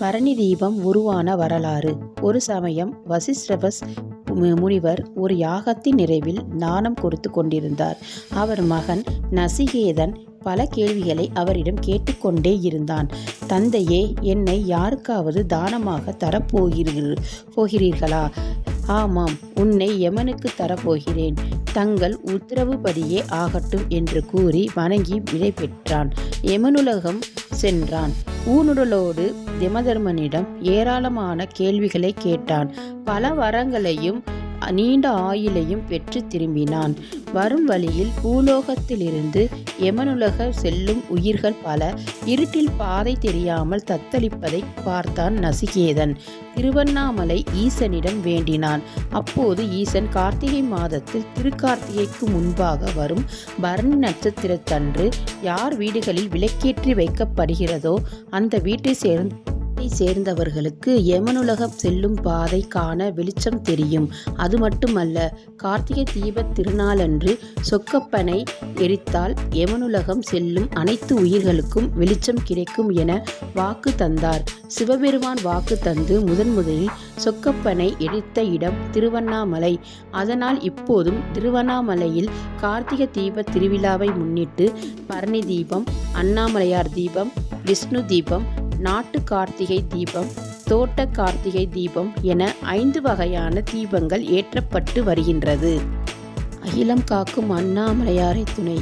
பரணி தீபம் உருவான வரலாறு. ஒரு சமயம் வசிஷ்ரவஸ் மு- முனிவர் ஒரு யாகத்தின் நிறைவில் நாணம் கொடுத்து கொண்டிருந்தார். அவர் மகன் நசிகேதன் பல கேள்விகளை அவரிடம் கேட்டுக்கொண்டே இருந்தான். தந்தையே என்னை யாருக்காவது தானமாக தரப்போகிறீர்கள் போகிறீர்களா? ஆமாம் உன்னை யமனுக்கு தரப்போகிறேன். தங்கள் உத்தரவுபடியே ஆகட்டும் என்று கூறி வணங்கி விடை பெற்றான். யமனுலகம் சென்றான். ஊனுடலோடு யமதர்மனிடம் ஏராளமான கேள்விகளை கேட்டான். பல வரங்களையும் நீண்ட ஆயுளையும் பெற்று திரும்பினான். வரும் வழியில் பூலோகத்திலிருந்து யமனுலக செல்லும் உயிர்கள் பல. இருட்டில் பாதை தெரியாமல் தத்தளிப்பதை பார்த்தான் நசிகேதன். திருவண்ணாமலை ஈசனிடம் வேண்டினான். அப்போது ஈசன் கார்த்திகை மாதத்தில் திருக்கார்த்திகைக்கு முன்பாக வரும் பரணி நட்சத்திரத்தன்று யார் வீடுகளில் விளக்கேற்றி வைக்கப்படுகிறதோ அந்த வீட்டை சேர்ந்த வீட்டை சேர்ந்தவர்களுக்கு யமனுலகம் செல்லும் பாதை காண வெளிச்சம் தெரியும். அது மட்டுமல்ல கார்த்திகை தீப திருநாளன்று சொக்கப்பனை எரித்தால் யமனுலகம் செல்லும் அனைத்து உயிர்களுக்கும் வெளிச்சம் கிடைக்கும் என வாக்கு தந்தார். சிவபெருமான் வாக்கு தந்து முதன் முதலில் சொக்கப்பனை எரித்த இடம் திருவண்ணாமலை. அதனால் இப்போதும் திருவண்ணாமலையில் கார்த்திகை தீப திருவிழாவை முன்னிட்டு பரணி தீபம் அண்ணாமலையார் தீபம் விஷ்ணு தீபம் நாட்டு கார்த்திகை தீபம் தோட்ட கார்த்திகை தீபம் என ஐந்து வகையான தீபங்கள் ஏற்றப்பட்டு வருகின்றது. அகிலம் காக்கும் அண்ணாமலையாரை துணை.